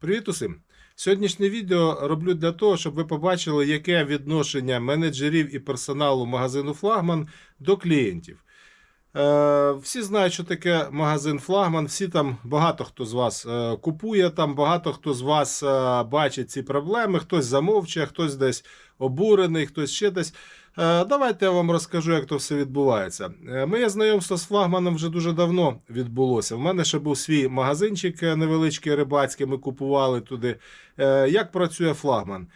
Привіт усім! Сьогоднішнє відео роблю для того, щоб ви побачили, яке відношення менеджерів і персоналу магазину Флагман до клієнтів. Е, всі знають, що таке магазин Флагман. Всі там багато хто з вас е, купує там, багато хто з вас е, бачить ці проблеми. Хтось замовчує, хтось десь обурений, хтось ще десь. Давайте я вам розкажу, як то все відбувається. Моє знайомство з флагманом вже дуже давно відбулося. В мене ще був свій магазинчик невеличкий рибацький, ми купували туди. Як працює флагман?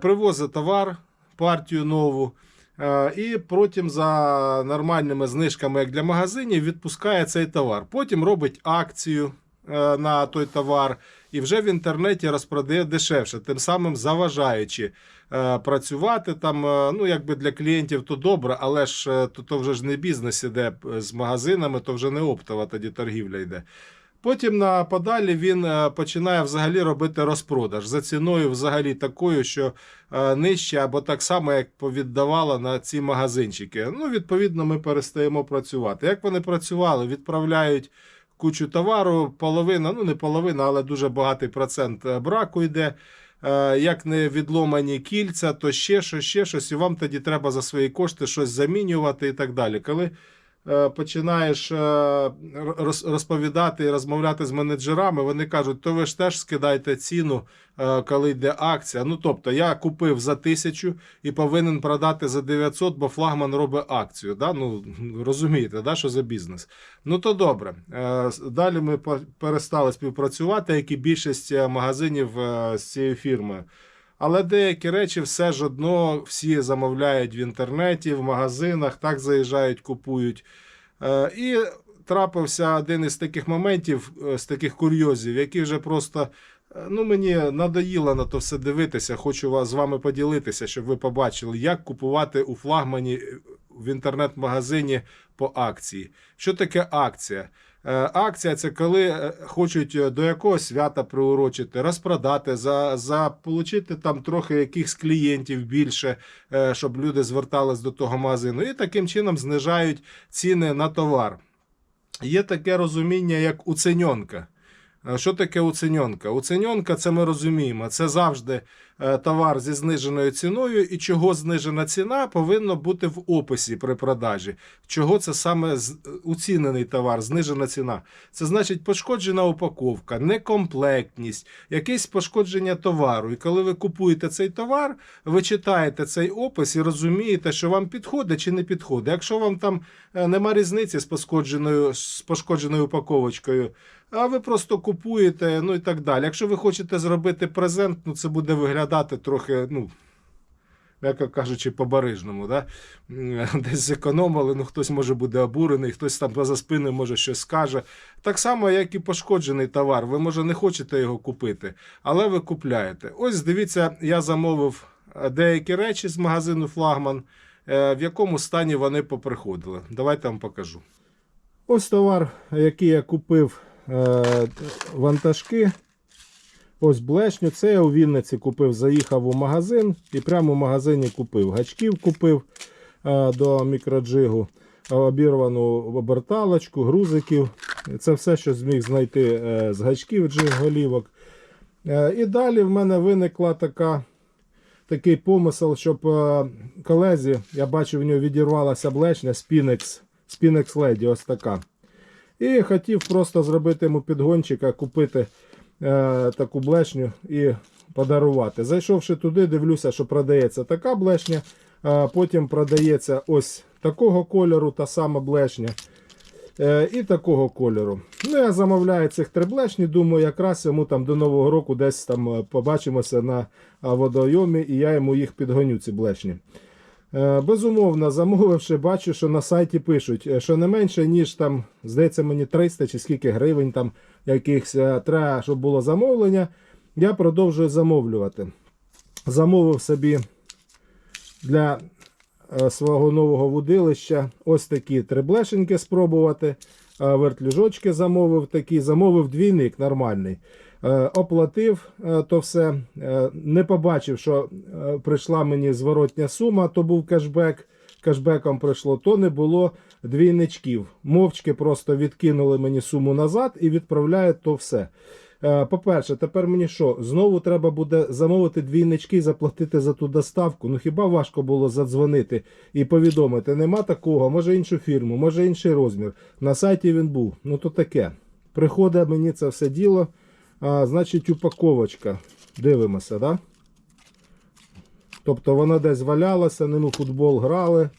Привозить товар, партію нову. Е, І потім за нормальними знижками, як для магазинів, відпускає цей товар. Потім робить акцію е, на той товар і вже в інтернеті розпродає дешевше, тим самим заважаючи е, працювати там. Ну, якби для клієнтів то добре, але ж то, то вже ж не бізнес іде з магазинами, то вже не оптова тоді торгівля йде. Потім на подалі він е, починає взагалі робити розпродаж за ціною взагалі такою, що е, нижче або так само, як повіддавала на ці магазинчики. Ну, відповідно, ми перестаємо працювати. Як вони працювали, відправляють кучу товару, половина, ну не половина, але дуже багатий процент е, браку йде. Як не відломані кільця, то ще щось, ще щось, і вам тоді треба за свої кошти щось замінювати і так далі. Коли починаєш е, розповідати і розмовляти з менеджерами, вони кажуть, то ви ж теж скидайте ціну, е, коли йде акція. Ну тобто я купив за тисячу і повинен продати за 900, бо флагман робить акцію. Да? Ну, розумієте, да, що за бізнес. Ну то добре. Е, Далі ми перестали співпрацювати, як і більшість е, магазинів е, з цією фірмою. Але деякі речі все ж одно всі замовляють в інтернеті, в магазинах, так заїжджають, купують. Е, І трапився один із таких моментів, е, з таких курйозів, які вже просто. е, Ну, мені надоїло на то все дивитися. Хочу вас з вами поділитися, щоб ви побачили, як купувати у флагмані в інтернет-магазині по акції. Що таке акція? Е, Акція це коли е, хочуть е, до якогось свята приурочити, розпродати, за, за там трохи якихось клієнтів більше, щоб люди звертались до того магазину. І таким чином знижають ціни на товар. Є таке розуміння, як уценьонка. Е, Що таке уценьонка? Уценьонка це ми розуміємо. Це завжди е, товар зі зниженою ціною, і чого знижена ціна повинно бути в описі при продажі. Чого це саме з- уцінений товар, знижена ціна. Це значить пошкоджена упаковка, некомплектність, якесь пошкодження товару. І коли ви купуєте цей товар, ви читаєте цей опис і розумієте, що вам підходить чи не підходить. Якщо вам там е, нема різниці з пошкодженою, з пошкодженою упаковочкою, а ви просто купуєте, ну і так далі. Якщо ви хочете зробити презент, ну це буде виглядати трохи, ну. М'яко кажучи, по-барижному, да? Десь зекономили, ну хтось може буде обурений, хтось там за спиною може щось скаже. Так само, як і пошкоджений товар. Ви, може, не хочете його купити, але ви купляєте. Ось дивіться, я замовив е, деякі речі з магазину Флагман, е, в якому стані вони поприходили. Давайте вам покажу. Ось товар, який я купив вантажки. Ось блешню. Це я у Вінниці купив, заїхав у магазин і прямо у магазині купив. Гачків купив е, до мікроджигу, е, обірвану оберталочку, грузиків. Це все, що зміг знайти е, з гачків джиг голівок. Е, і далі в мене виникла така. Такий помисел, щоб е, колезі, я бачив, в нього відірвалася блешня Spinex, Spinex Lady, ось така. І хотів просто зробити йому підгончика, купити е, таку блешню і подарувати. Зайшовши туди, дивлюся, що продається така блешня, е, потім продається ось такого кольору, та сама блешня. Е, і такого кольору. Ну, я замовляю цих три блешні, думаю, якраз йому там до Нового року десь там е, побачимося на водойомі, і я йому їх підгоню, ці блешні. Е, Безумовно, замовивши, бачу, що на сайті пишуть, е, що не менше, ніж там, здається, мені 300 чи скільки гривень там якихось е, треба, щоб було замовлення. Я продовжую замовлювати. Замовив собі для свого нового вудилища ось такі триблешеньки спробувати. Вертлюжочки замовив такі, замовив двійник нормальний. Е, Оплатив е, то все. Е, Не побачив, що прийшла мені зворотня сума, то був кешбек. Кешбеком прийшло, то не було двійничків. Мовчки просто відкинули мені суму назад і відправляють то все. По-перше, тепер мені що? Знову треба буде замовити двійнички заплатити за ту доставку. Ну хіба важко було задзвонити і повідомити? Нема такого, може іншу фірму, може інший розмір. На сайті він був. Ну то таке. Приходить мені це все діло. А, значить, упаковочка. Дивимося, да? Тобто вона десь валялася, ним у футбол грали.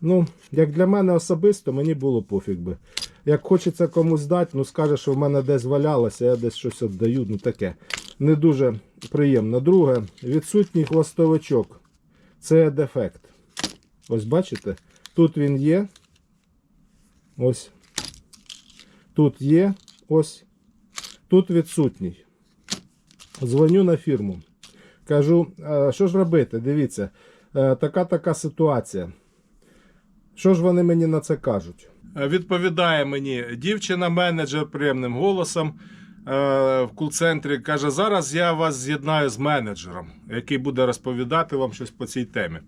Ну, як для мене особисто, мені було пофіг би. Як хочеться комусь дати, ну скаже, що в мене десь валялося, я десь щось віддаю, ну таке. Не дуже приємно. Друге, відсутній хвостовичок. Це дефект. Ось бачите? Тут він є. Ось. Тут є. Ось. Тут відсутній. Дзвоню на фірму. Кажу, що ж робити? Дивіться, е, така така ситуація. Що ж вони мені на це кажуть? Відповідає мені дівчина-менеджер приємним голосом е, в кул-центрі. Каже: зараз я вас з'єднаю з менеджером, який буде розповідати вам щось по цій темі.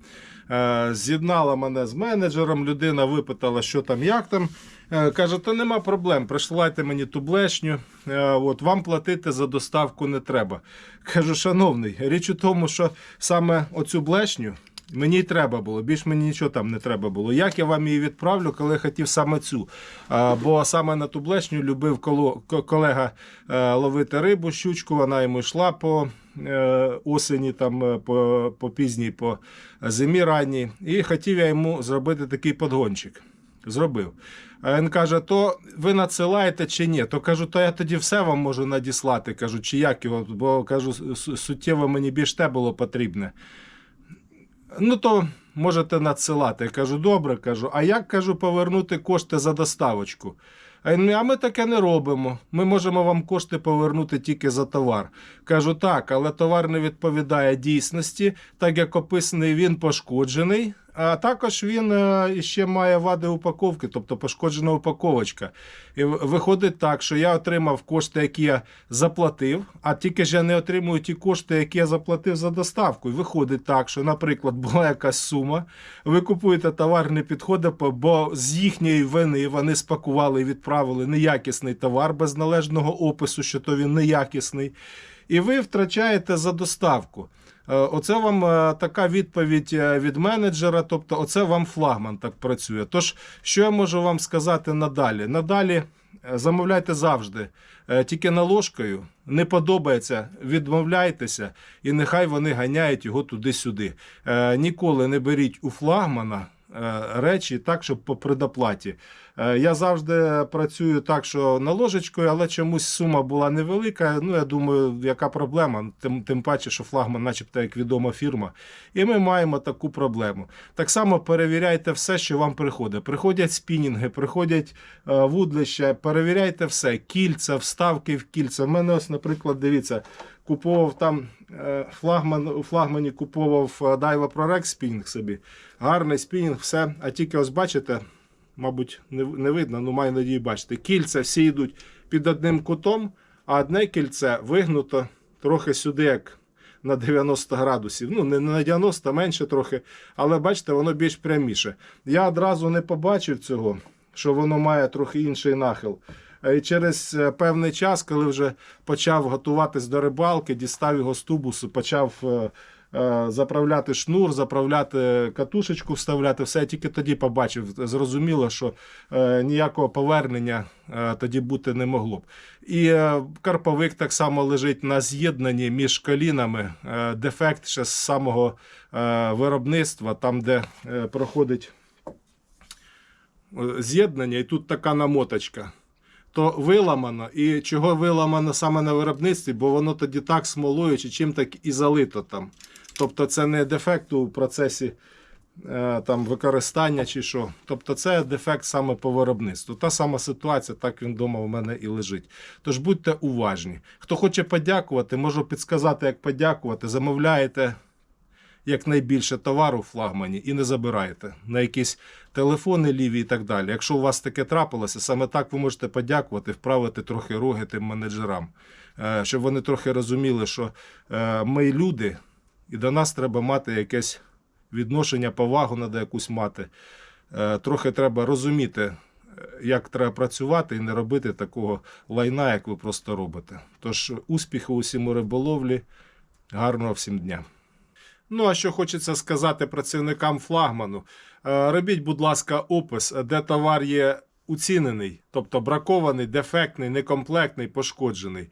Е, З'єднала мене з менеджером, людина випитала, що там, як там. Е, Каже, то нема проблем, присилайте мені ту блешню, е, от, вам платити за доставку не треба. Кажу, шановний, річ у тому, що саме оцю блешню Мені й треба було, більш мені нічого там не треба було. Як я вам її відправлю, коли я хотів саме цю? А, бо саме на ту блешню любив колега е, ловити рибу, щучку, вона йому йшла по е, осені, там, е, по, по пізній, по зимі ранній. І хотів я йому зробити такий подгончик. Зробив. А він каже: то ви надсилаєте чи ні? То кажу, то я тоді все вам можу надіслати. Кажу, чи як його, бо кажу, суттєво мені більш те було потрібне. Ну, то можете надсилати. Я кажу, добре, кажу. А як кажу, повернути кошти за доставочку? А ми таке не робимо. Ми можемо вам кошти повернути тільки за товар. Кажу, так, але товар не відповідає дійсності, так як описаний він пошкоджений. А також він е, ще має вади упаковки, тобто пошкоджена упаковочка. І виходить так, що я отримав кошти, які я заплатив, а тільки ж я не отримую ті кошти, які я заплатив за доставку. І виходить так, що, наприклад, була якась сума, ви купуєте товар, не підходить, бо з їхньої вини вони спакували і відправили неякісний товар без належного опису, що то він неякісний. І ви втрачаєте за доставку. Е, Оце вам е, така відповідь е, від менеджера, тобто оце вам флагман так працює. Тож, що я можу вам сказати надалі? Надалі замовляйте завжди, тільки наложкою. Не подобається, відмовляйтеся, і нехай вони ганяють його туди-сюди. Ніколи не беріть у флагмана речі так, щоб по предоплаті. Е, Я завжди працюю так, що наложечкою, але чомусь сума була невелика. Ну, я думаю, яка проблема? Тим, тим паче, що флагман, начебто, як відома фірма. І ми маємо таку проблему. Так само перевіряйте все, що вам приходить. Приходять спінінги, приходять е, вудлища, перевіряйте все. Кільця, вставки в кільця. У мене ось, наприклад, дивіться. Купував там е, флагман, у флагмані купував Daiwa ProRex спінінг собі. Гарний спінінг, все. А тільки ось бачите, мабуть, не, не видно, ну маю надію бачити. Кільця всі йдуть під одним кутом, а одне кільце вигнуто трохи сюди, як на 90 градусів. Ну, не на 90, менше трохи, але бачите, воно більш пряміше. Я одразу не побачив цього, що воно має трохи інший нахил. Е, І через е, певний час, коли вже почав готуватись до рибалки, дістав його з тубусу, почав е, заправляти шнур, заправляти катушечку, вставляти все. Я тільки тоді побачив. Зрозуміло, що е, ніякого повернення е, тоді бути не могло б. І е, карповик так само лежить на з'єднанні між колінами. Е, дефект ще з самого е, виробництва, там, де е, проходить е, з'єднання, і тут така намоточка. То виламано, і чого виламано саме на виробництві, бо воно тоді так смолою чи чим так і залито там. Тобто це не дефект у процесі е, там, використання чи що. Тобто це дефект саме по виробництву. Та сама ситуація, так він вдома у мене і лежить. Тож будьте уважні. Хто хоче подякувати, можу підсказати, як подякувати. Замовляєте якнайбільше товару в флагмані і не забираєте на якісь телефони ліві і так далі. Якщо у вас таке трапилося, саме так ви можете подякувати, вправити трохи роги тим менеджерам, Е, щоб вони трохи розуміли, що е, ми люди, і до нас треба мати якесь відношення, повагу треба якусь мати. Е, Трохи треба розуміти, як треба працювати і не робити такого лайна, як ви просто робите. Тож успіху усім у риболовлі, гарного всім дня. Ну, а що хочеться сказати працівникам флагману. Е, Робіть, будь ласка, опис, де товар є уцінений, тобто бракований, дефектний, некомплектний, пошкоджений.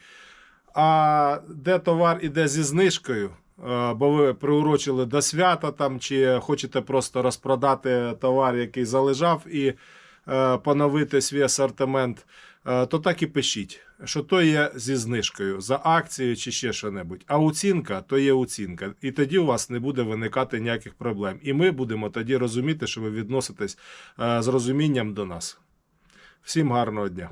А де товар іде зі знижкою, е, бо ви приурочили до свята там, чи хочете просто розпродати товар, який залежав, і е, поновити свій асортимент, е, то так і пишіть, що то є зі знижкою за акцією чи ще що-небудь. А оцінка то є оцінка. І тоді у вас не буде виникати ніяких проблем. І ми будемо тоді розуміти, що ви відноситесь е, з розумінням до нас. Всім гарного дня!